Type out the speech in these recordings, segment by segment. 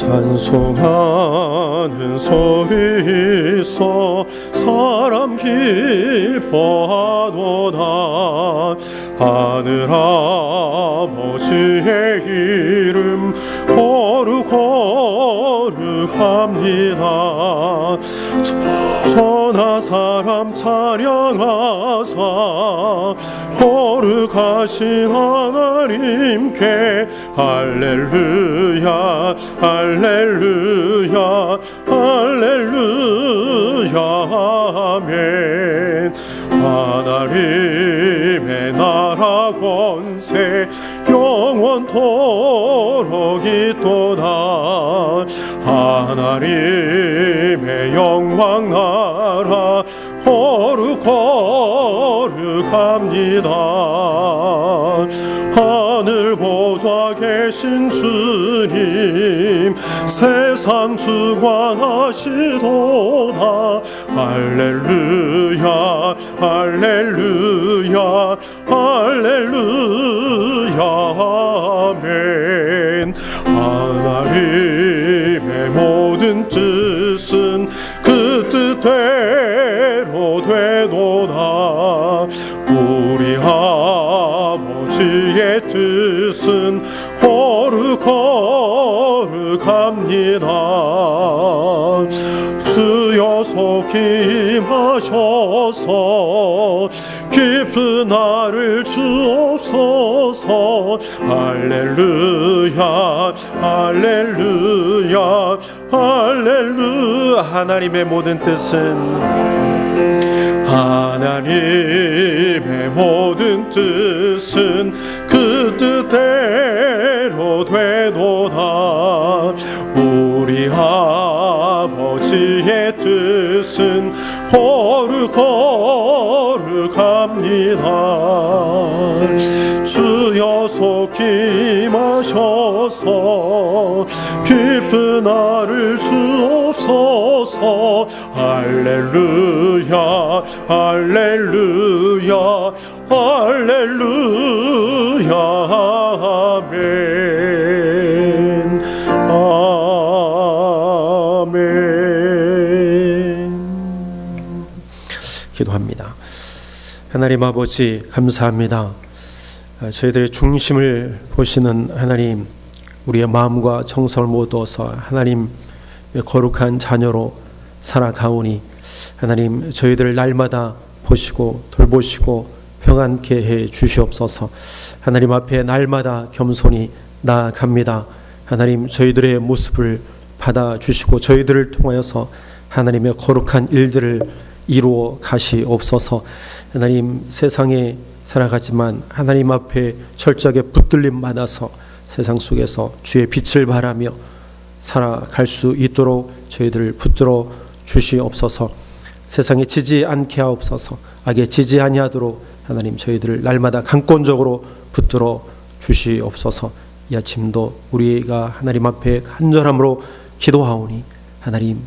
찬송하는 소리 있어 사람 기뻐하도다 하늘 아버지의 이름 거룩 거룩합니다. 천하 사람 찬양하사 거룩하신 하나님께 할렐루야 할렐루야 할렐루야 아멘. 하나님의 나라 권세 영원토록 있도다. 하나님의 영광 나라 거룩합니다. 하늘 보좌 계신 주님 세상 주관하시도다. 할렐루야 할렐루야 할렐루야 아멘. 하나님의 모든 뜻은 그 뜻대로 되도다 아버지의 뜻은 거룩 거룩합니다. 주여 속히 임하셔서 깊은 나를 주옵소서. 할렐루야 할렐루야 할렐루야. 하나님의 모든 뜻은 하나님의 모든 뜻은 그 뜻대로 되도다 우리 아버지의 뜻은 거룩 거룩합니다. 주여 속히 마셔서 깊은 나를 주옵소서 할렐루야 할렐루야 할렐루야 아멘 아멘. 기도합니다. 하나님 아버지 감사합니다. 아, 저희들의 중심을 보시는 하나님 우리의 마음과 정성을 모두어서 하나님의 거룩한 자녀로 살아가오니 하나님 저희들 날마다 보시고 돌보시고 평안케 해 주시옵소서. 하나님 앞에 날마다 겸손히 나아갑니다. 하나님 저희들의 모습을 받아 주시고 저희들을 통하여서 하나님의 거룩한 일들을 이루어 가시옵소서. 하나님 세상에 살아가지만 하나님 앞에 철저하게 붙들림 받아서 세상 속에서 주의 빛을 바라며 살아갈 수 있도록 저희들을 붙들어 주시옵소서 세상에 지지 않게 하옵소서 악에 지지 아니하도록 하나님 저희들을 날마다 강권적으로 붙들어 주시옵소서 이 아침도 우리가 하나님 앞에 간절함으로 기도하오니 하나님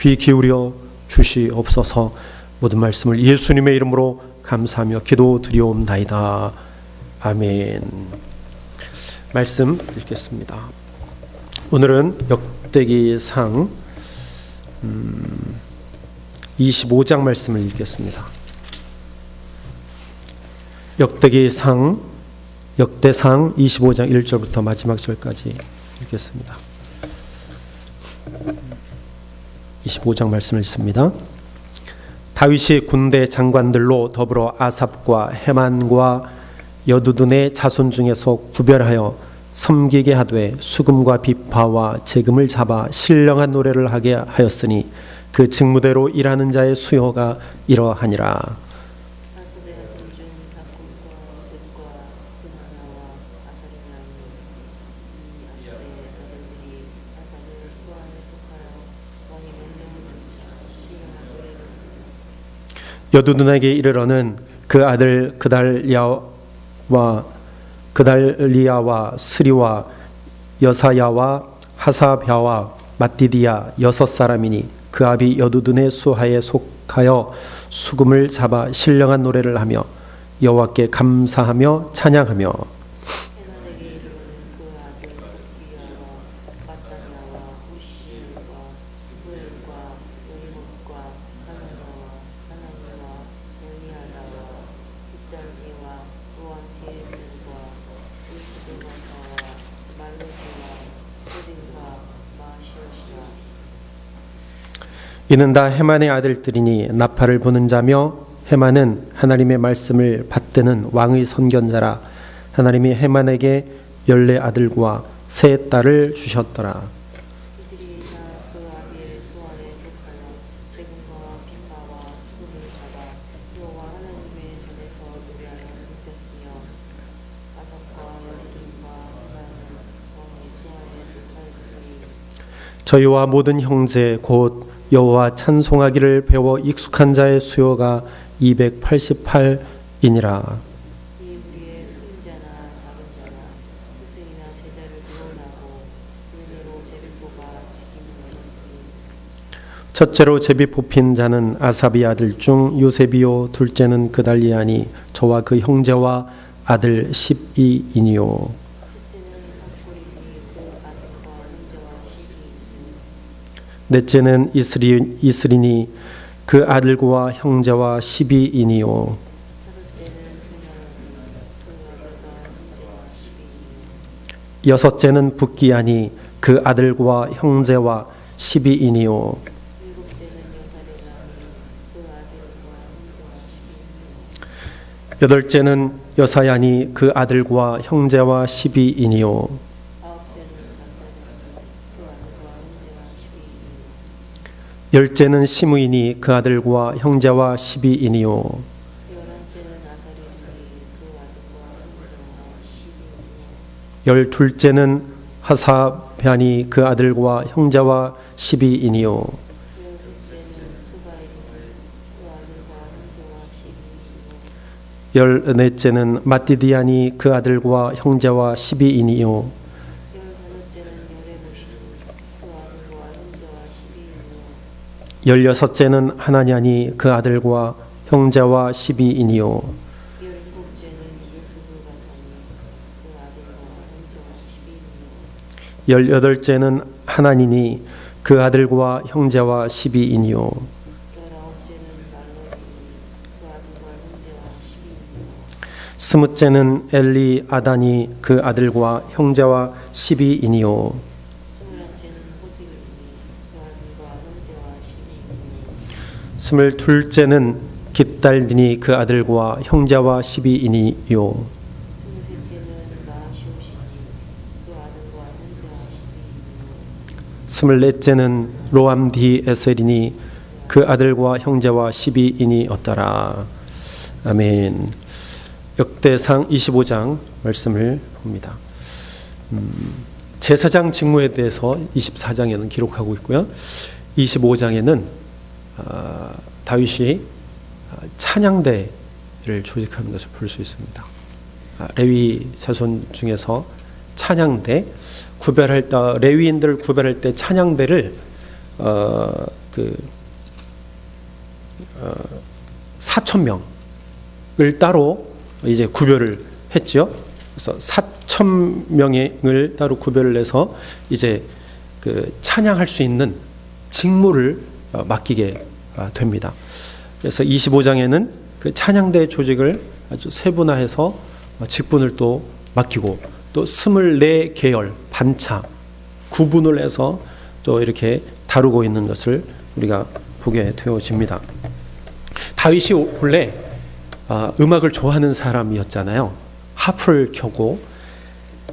귀 기울여 주시옵소서 모든 말씀을 예수님의 이름으로 감사하며 기도드리옵나이다. 아멘. 말씀 읽겠습니다. 오늘은 역대기상 음, 25장 말씀을 읽겠습니다. 역대기상 역대상 25장 1절부터 마지막 절까지 읽겠습니다. 25장 말씀을 읽습니다. 다윗이 군대 장관들로 더불어 아삽과 헤만과 여두둔의 자손 중에서 구별하여 섬기게 하되 수금과 비파와 재금을 잡아 신령한 노래를 하게 하였으니 그 직무대로 일하는 자의 수요가 이러하니라. 노래를 여두둔에게 이르러는 그 아들 그달야와 그달리야와 스리와 여사야와 하사벼와 마디디야 여섯 사람이니 그 아비 여두둔의 수하에 속하여 수금을 잡아 신령한 노래를 하며 여호와께 감사하며 찬양하며 헤만에게 이르는 그 아들 덕기야와 마따냐와 기달리와 또한 디에스과 울스드마사와 말루기와 호딘과 마시오시라 이는 다 헤만의 아들들이니 나팔을 부는 자며 헤만은 하나님의 말씀을 받드는 왕의 선견자라. 하나님이 헤만에게 열네 아들과 세 딸을 주셨더라. 저희와 모든 형제 곧 여호와 찬송하기를 배워 익숙한 자의 수요가 288이니라. 이 우리의 큰 자나 작은 자나 스승이나 제자를 구원하고 은혜로 제를 뽑아 지키는 얻었으니. 첫째로 제비 뽑힌 자는 아사비 아들 중 요셉이요. 둘째는 그달리아니. 저와 그 형제와 아들 12이니요 셋째는 이삭골이니 그 아들과 형제와 시비이니 넷째는 이스리, 이스리니 그 아들과 형제와 12이니요. 다섯째는 그녀니 그 아들과 형제와 시비이니 여섯째는 북기아니 그 아들과 형제와 12이니요. 일곱째는 여사레나니 그 아들과 형제와 시비이니 여덟째는 여사야니 그 아들과 형제와 12이니요 아홉째는 나사레나니 그 아들과 형제와 시비이니 열째는 시므이니 그 아들과 형제와 12이니요. 열한째는 아사레니 그 아들과 형제와 시비이니 열둘째는 하사변이 그 아들과 형제와 12이니요 열둘째는 수바이니 그 아들과 형제와 시비이니 열넷째는 마띠디아니 그 아들과 형제와 12이니요 열다섯째는 여레모시니 그 아들과 형제와 시비이니 열여섯째는 하나냐니 그 아들과 형제와 12이니요. 열일곱째는 유스브 가사니 그 아들과 형제와 시비이니 열여덟째는 하나니니 그 아들과 형제와 12이니요. 열아홉째는 말로니 그 아들과 형제와 시비이니 스무째는 엘리 아다니 그 아들과 형제와 12이니요 스물한째는 호디르니 그 아들과 형제와 시비이니 스물둘째는 깃달디니 그 아들과 형제와 12이니요 스물셋째는 마시오시니 그 아들과 형제와 시비이니 스물넷째는 로암디 에셀이니 그 아들과 형제와 12이니었더라. 아멘. 역대상 25장 말씀을 봅니다. 음, 제사장 직무에 대해서 24장에는 기록하고 있고요. 25장에는 아, 다윗이 아, 찬양대를 조직하는 것을 볼 수 있습니다 아, 레위 자손 중에서 찬양대 구별할 때 레위인들을 구별할 때 찬양대를 어 그 어, 4천 명을 따로 이제 구별을 했죠. 그래서 4천 명을 따로 구별을 해서 이제 그 찬양할 수 있는 직무를 어, 맡기게 아, 됩니다. 그래서 25장에는 그 찬양대 조직을 아주 세분화해서 어, 직분을 또 맡기고 또 24계열 반차 구분을 해서 또 이렇게 다루고 있는 것을 우리가 보게 되어집니다. 다윗이 원래 아, 음악을 좋아하는 사람이었잖아요. 하프를 켜고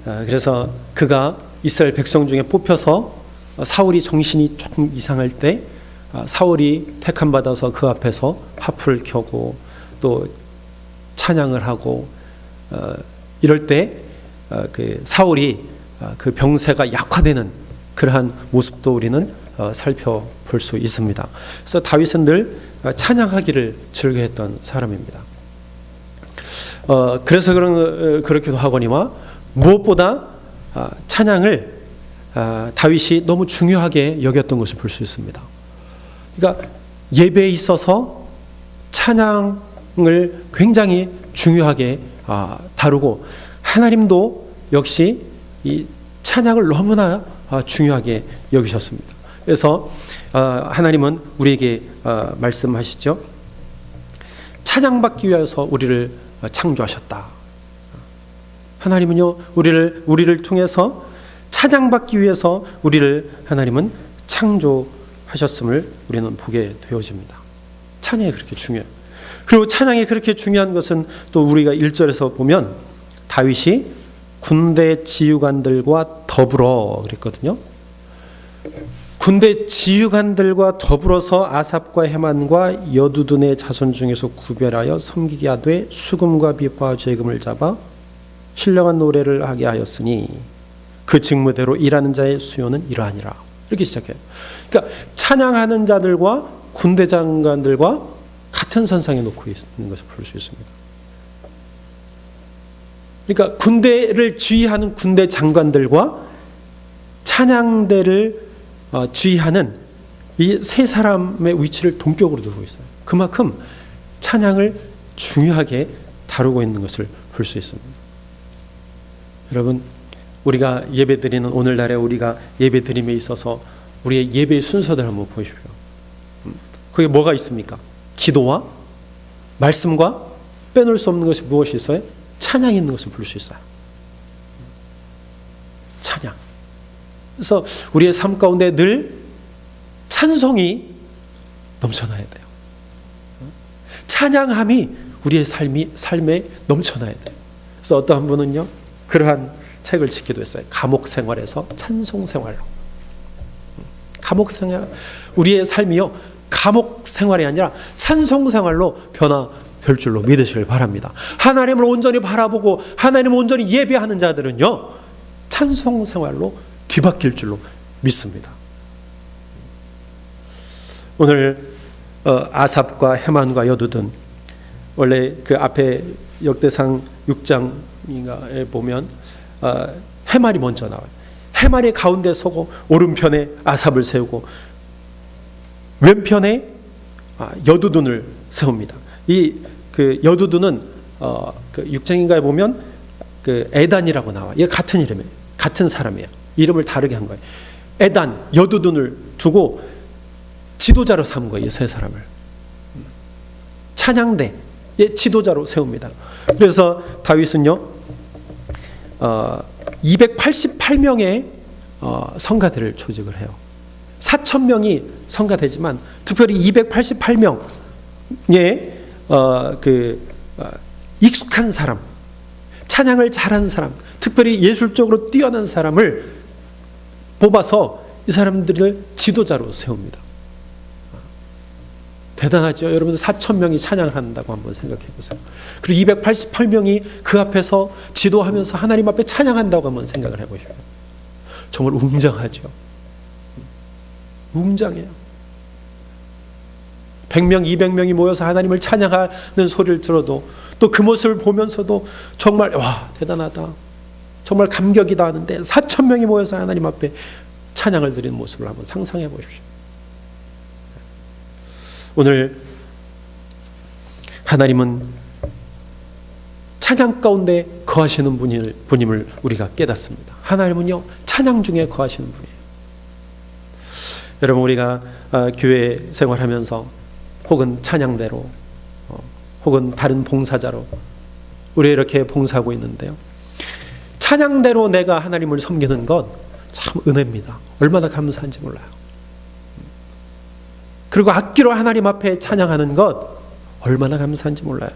아, 그래서 그가 이스라엘 백성 중에 뽑혀서 사울이 정신이 조금 이상할 때 아, 사울이 택함 받아서 그 앞에서 하프를 켜고 또 찬양을 하고 어, 이럴 때 어, 그 사울이 어, 그 병세가 약화되는 그러한 모습도 우리는 어, 살펴볼 수 있습니다. 그래서 다윗은 늘 어, 찬양하기를 즐겨했던 사람입니다. 어, 그래서 그런 어, 그렇기도 하거니와 무엇보다 아, 찬양을 아, 다윗이 너무 중요하게 여겼던 것을 볼 수 있습니다. 그러니까 예배에 있어서 찬양을 굉장히 중요하게 아, 다루고 하나님도 역시 이 찬양을 너무나 아, 중요하게 여기셨습니다. 그래서 아, 하나님은 우리에게 아, 말씀하시죠. 찬양받기 위해서 우리를 창조하셨다. 하나님은요 우리를 우리를 통해서 찬양받기 위해서 우리를 하나님은 창조 하셨음을 우리는 보게 되어집니다. 찬양이 그렇게 중요해요. 그리고 찬양이 그렇게 중요한 것은 또 우리가 1절에서 보면 다윗이 군대 지휘관들과 더불어 그랬거든요. 군대 지휘관들과 더불어서 아삽과 해만과 여두둔의 자손 중에서 구별하여 섬기게 하되 수금과 비파와 죄금을 잡아 신령한 노래를 하게 하였으니 그 직무대로 일하는 자의 수요는 이러하니라 이렇게 시작해요. 그러니까 찬양하는 자들과 군대 장관들과 같은 선상에 놓고 있는 것을 볼 수 있습니다. 그러니까 군대를 지휘하는 군대 장관들과 찬양대를 어, 지휘하는 이 세 사람의 위치를 동격으로 두고 있어요. 그만큼 찬양을 중요하게 다루고 있는 것을 볼 수 있습니다. 여러분, 우리가 예배 드리는 오늘날에 우리가 예배 드림에 있어서 우리의 예배 순서들 한번 보십시오. 음, 거기에 뭐가 있습니까? 기도와 말씀과 빼놓을 수 없는 것이 무엇이 있어요? 찬양이 있는 것을 볼수 있어요. 찬양. 그래서 우리의 삶 가운데 늘 찬송이 넘쳐나야 돼요. 찬양함이 우리의 삶이 삶에 넘쳐나야 돼요. 그래서 어떠한 분은요 그러한 책을 짓기도 했어요. 감옥 생활에서 찬송 생활로. 감옥 생활 우리의 삶이요 감옥 생활이 아니라 찬송 생활로 변화 될 줄로 믿으시길 바랍니다. 하나님을 온전히 바라보고 하나님을 온전히 예배하는 자들은요 찬송 생활로 뒤바뀔 줄로 믿습니다. 오늘 어, 아삽과 해만과 여두둔 원래 그 앞에 역대상 6장에 보면 어, 해만이 먼저 나와요. 해만이 가운데 서고 오른편에 아삽을 세우고 왼편에 아, 여두둔을 세웁니다. 이 그 여두둔은 어, 그 6장인가에 보면 그 에단이라고 나와. 얘 같은 이름이에요. 같은 사람이에요. 이름을 다르게 한 거예요. 에단, 여두둔을 두고 지도자로 삼은 거예요. 이세 사람을. 찬양대, 예, 지도자로 세웁니다. 그래서 다윗은요, 어, 288명의 어, 성가대를 조직을 해요. 4천 명이 성가되지만 특별히 288명의 어, 그 어, 익숙한 사람, 찬양을 잘하는 사람, 특별히 예술적으로 뛰어난 사람을 뽑아서 이 사람들을 지도자로 세웁니다. 대단하죠. 여러분 4천 명이 찬양을 한다고 한번 생각해 보세요. 그리고 288명이 그 앞에서 지도하면서 하나님 앞에 찬양한다고 한번 생각을 해 보십시오. 정말 웅장하죠. 웅장해요. 100명, 200명이 모여서 하나님을 찬양하는 소리를 들어도 또 그 모습을 보면서도 정말 와 대단하다. 정말 감격이다 하는데 4천 명이 모여서 하나님 앞에 찬양을 드리는 모습을 한번 상상해 보십시오. 오늘 하나님은 찬양 가운데 거하시는 분임을, 분임을 우리가 깨닫습니다. 하나님은요 찬양 중에 거하시는 분이에요. 여러분 우리가 아, 교회 생활하면서 혹은 찬양대로 어, 혹은 다른 봉사자로 우리 이렇게 봉사하고 있는데요. 찬양대로 내가 하나님을 섬기는 것참 은혜입니다. 얼마나 감사한지 몰라요. 그리고 악기로 하나님 앞에 찬양하는 것 얼마나 감사한지 몰라요.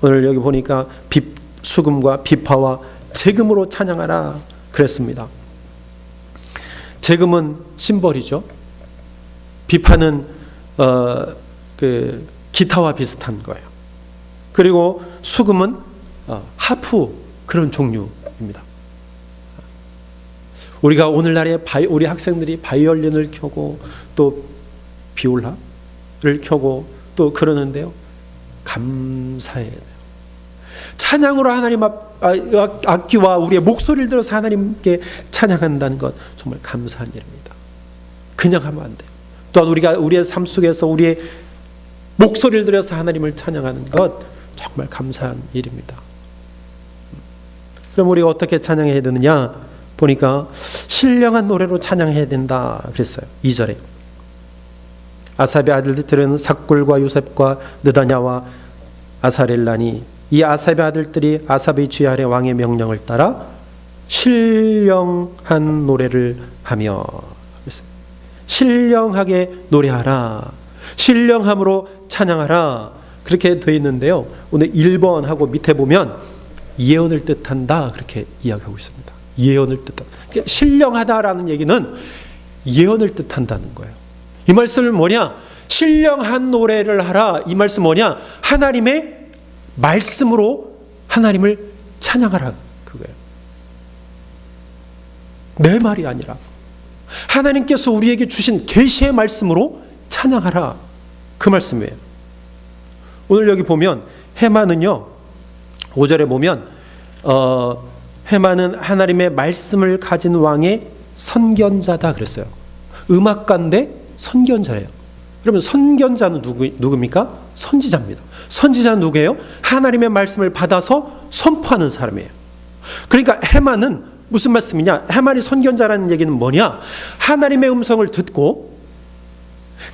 오늘 여기 보니까 비, 수금과 비파와 재금으로 찬양하라 그랬습니다. 재금은 심벌이죠. 비파는 어, 그 기타와 비슷한 거예요. 그리고 수금은 어, 하프 그런 종류입니다. 우리가 오늘날에 바이, 우리 학생들이 바이올린을 켜고 또 비올라를 켜고 또 그러는데요. 감사해야 돼요. 찬양으로 하나님 앞 아, 악기와 우리의 목소리를 들어서 하나님께 찬양한다는 것 정말 감사한 일입니다. 그냥 하면 안 돼요. 또한 우리가 우리의 삶 속에서 우리의 목소리를 들여서 하나님을 찬양하는 것 정말 감사한 일입니다. 그럼 우리가 어떻게 찬양해야 되느냐? 보니까 신령한 노래로 찬양해야 된다 그랬어요. 2절에. 아삽의 아들들은 삭굴과 요셉과 느다냐와 아사렐란이 이 아삽의 아들들이 아삽의 쥐 아래 왕의 명령을 따라 신령한 노래를 하며. 신령하게 노래하라. 신령함으로 찬양하라. 그렇게 되어 있는데요. 오늘 1번하고 밑에 보면 예언을 뜻한다. 그렇게 이야기하고 있습니다. 예언을 뜻한다. 그러니까 신령하다라는 얘기는 예언을 뜻한다는 거예요. 이 말씀은 뭐냐? 신령한 노래를 하라. 이 말씀 뭐냐? 하나님의 말씀으로 하나님을 찬양하라. 그거예요. 내 말이 아니라 하나님께서 우리에게 주신 계시의 말씀으로 찬양하라. 그 말씀이에요. 오늘 여기 보면 해마는요. 5절에 보면 어, 해마는 하나님의 말씀을 가진 왕의 선견자다 그랬어요. 음악가인데 선견자예요. 그러면 선견자는 누구, 누굽니까? 선지자입니다. 선지자는 누구예요? 하나님의 말씀을 받아서 선포하는 사람이에요. 그러니까 해마는 무슨 말씀이냐? 해만이 선견자라는 얘기는 뭐냐? 하나님의 음성을 듣고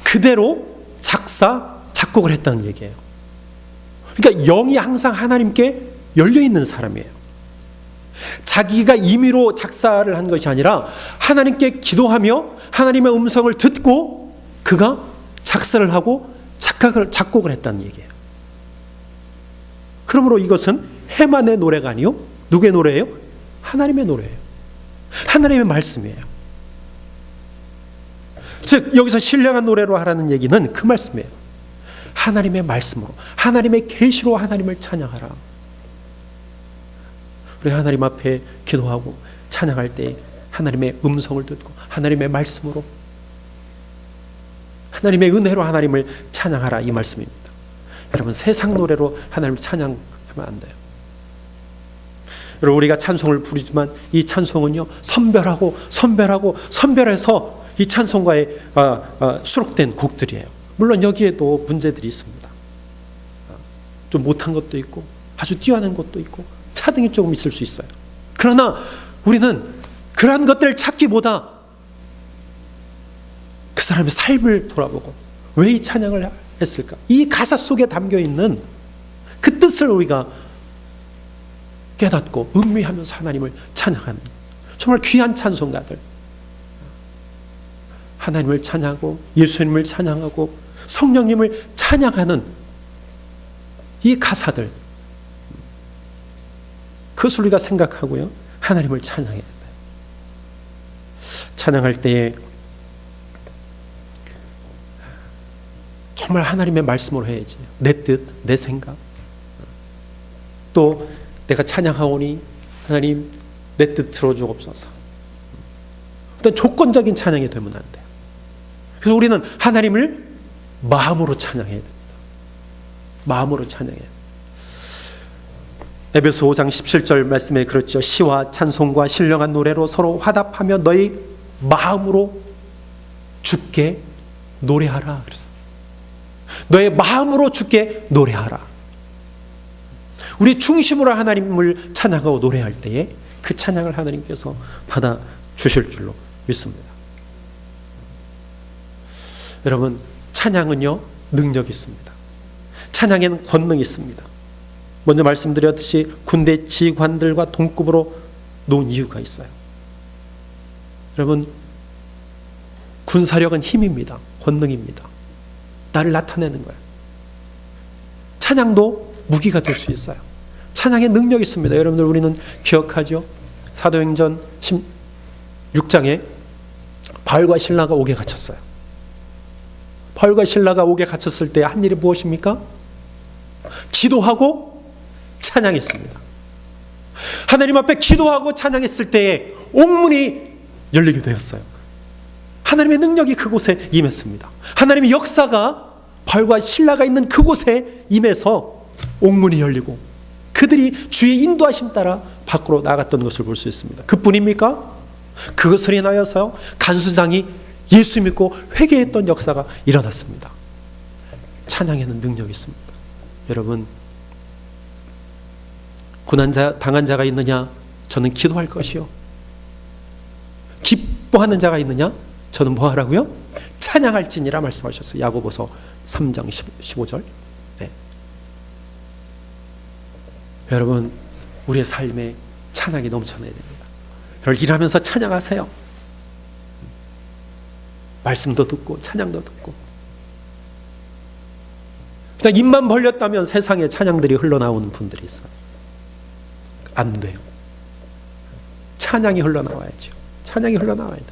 그대로 작사, 작곡을 했다는 얘기예요. 그러니까 영이 항상 하나님께 열려 있는 사람이에요. 자기가 임의로 작사를 한 것이 아니라 하나님께 기도하며 하나님의 음성을 듣고 그가 작사를 하고 작곡을, 작곡을 했다는 얘기예요. 그러므로 이것은 해만의 노래가 아니요. 누구의 노래예요? 하나님의 노래예요. 하나님의 말씀이에요. 즉 여기서 신령한 노래로 하라는 얘기는 그 말씀이에요. 하나님의 말씀으로 하나님의 계시로 하나님을 찬양하라. 우리 하나님 앞에 기도하고 찬양할 때 하나님의 음성을 듣고 하나님의 말씀으로 하나님의 은혜로 하나님을 찬양하라 이 말씀입니다. 여러분 세상 노래로 하나님을 찬양하면 안 돼요. 여러분 우리가 찬송을 부르지만 이 찬송은요 선별하고 선별하고 선별해서 이 찬송가에 아, 아, 수록된 곡들이에요. 물론 여기에도 문제들이 있습니다. 아, 좀 못한 것도 있고 아주 뛰어난 것도 있고 차등이 조금 있을 수 있어요. 그러나 우리는 그러한 것들을 찾기보다 그 사람의 삶을 돌아보고 왜 이 찬양을 했을까? 이 가사 속에 담겨 있는 그 뜻을 우리가 깨닫고 음미하면서 하나님을 찬양하는 정말 귀한 찬송가들. 하나님을 찬양하고 예수님을 찬양하고 성령님을 찬양하는 이 가사들. 그것을 우리가 생각하고요. 하나님을 찬양해야 돼요. 찬양할 때에 정말 하나님의 말씀으로 해야지. 내 뜻, 내 생각. 또 내가 찬양하오니 하나님 내 뜻 들어주옵소서. 어떤 조건적인 찬양이 되면 안 돼요. 그래서 우리는 하나님을 마음으로 찬양해야 됩니다. 마음으로 찬양해야 돼요. 에베소 5장 17절 말씀에 그렇죠. 시와 찬송과 신령한 노래로 서로 화답하며 너희 마음으로 주께 노래하라. 너의 마음으로 주께 노래하라. 우리 중심으로 하나님을 찬양하고 노래할 때에 그 찬양을 하나님께서 받아 주실 줄로 믿습니다. 여러분, 찬양은요, 능력이 있습니다. 찬양에는 권능이 있습니다. 먼저 말씀드렸듯이 군대 지휘관들과 동급으로 놓은 이유가 있어요. 여러분, 군사력은 힘입니다. 권능입니다. 나를 나타내는 거예요. 찬양도 무기가 될 수 있어요. 찬양의 능력이 있습니다. 여러분들 우리는 기억하죠? 사도행전 16장에 바울과 신라가 옥에 갇혔어요. 바울과 신라가 옥에 갇혔을 때 한 일이 무엇입니까? 기도하고 찬양했습니다. 하나님 앞에 기도하고 찬양했을 때에 옥문이 열리게 되었어요. 하나님의 능력이 그곳에 임했습니다. 하나님의 역사가 바울과 신라가 있는 그곳에 임해서 옥문이 열리고 그들이 주의 인도하심 따라 밖으로 나갔던 것을 볼 수 있습니다. 그뿐입니까? 그것을 인하여서 간수장이 예수 믿고 회개했던 역사가 일어났습니다. 찬양에는 능력이 있습니다. 여러분 고난자 당한 자가 있느냐? 저는 기도할 것이요. 기뻐하는 자가 있느냐? 저는 뭐 하라고요? 찬양할지니라 말씀하셨어요. 야고보서 3장 15절. 네. 여러분 우리의 삶에 찬양이 넘쳐나야 됩니다. 여러분 일하면서 찬양하세요. 말씀도 듣고 찬양도 듣고 그냥 입만 벌렸다면 세상에 찬양들이 흘러나오는 분들이 있어요. 안 돼요. 찬양이 흘러나와야죠. 찬양이 흘러나와야 돼.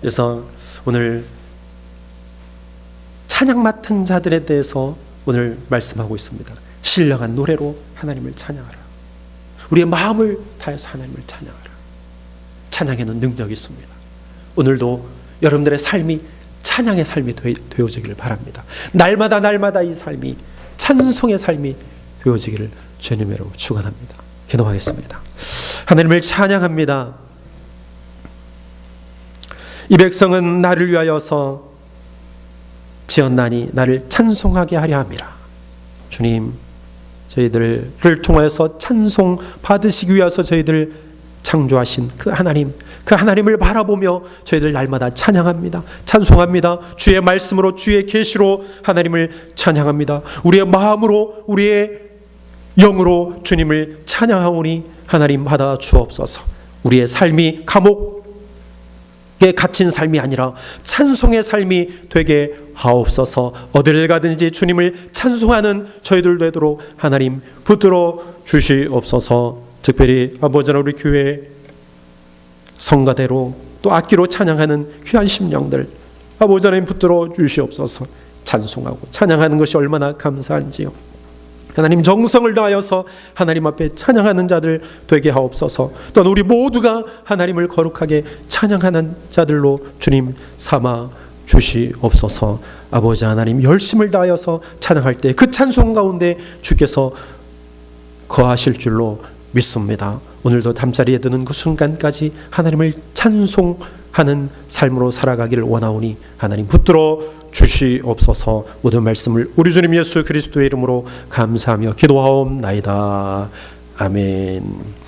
그래서 오늘 찬양 맡은 자들에 대해서 오늘 말씀하고 있습니다. 신령한 노래로 하나님을 찬양하라. 우리의 마음을 다해서 하나님을 찬양하라. 찬양에는 능력이 있습니다. 오늘도 여러분들의 삶이 찬양의 삶이 되, 되어지기를 바랍니다. 날마다 날마다 이 삶이 찬송의 삶이 되어지기를 주님으로 축원합니다. 기도하겠습니다. 하나님을 찬양합니다. 이 백성은 나를 위하여서 지었나니 나를 찬송하게 하려 함이라. 주님, 저희들을 통하여서 찬송 받으시기 위해서 저희들 창조하신 그 하나님, 그 하나님을 바라보며 저희들 날마다 찬양합니다. 찬송합니다. 주의 말씀으로 주의 계시로 하나님을 찬양합니다. 우리의 마음으로 우리의 영으로 주님을 찬양하오니 하나님 받아 주옵소서. 우리의 삶이 감옥에 갇힌 삶이 아니라 찬송의 삶이 되게 하옵소서. 어디를 가든지 주님을 찬송하는 저희들 되도록 하나님 붙들어 주시옵소서. 특별히 아버지나 우리 교회 성가대로 또 악기로 찬양하는 귀한 심령들 아버지 하나님 붙들어 주시옵소서. 찬송하고 찬양하는 것이 얼마나 감사한지요. 하나님 정성을 다하여서 하나님 앞에 찬양하는 자들 되게 하옵소서. 또한 우리 모두가 하나님을 거룩하게 찬양하는 자들로 주님 삼아 주시옵소서. 아버지 하나님 열심을 다하여서 찬양할 때 그 찬송 가운데 주께서 거하실 줄로 믿습니다. 오늘도 담자리에 드는 그 순간까지 하나님을 찬송하는 삶으로 살아가기를 원하오니 하나님 붙들어 주시옵소서 모든 말씀을 우리 주님 예수 그리스도의 이름으로 감사하며 기도하옵나이다. 아멘.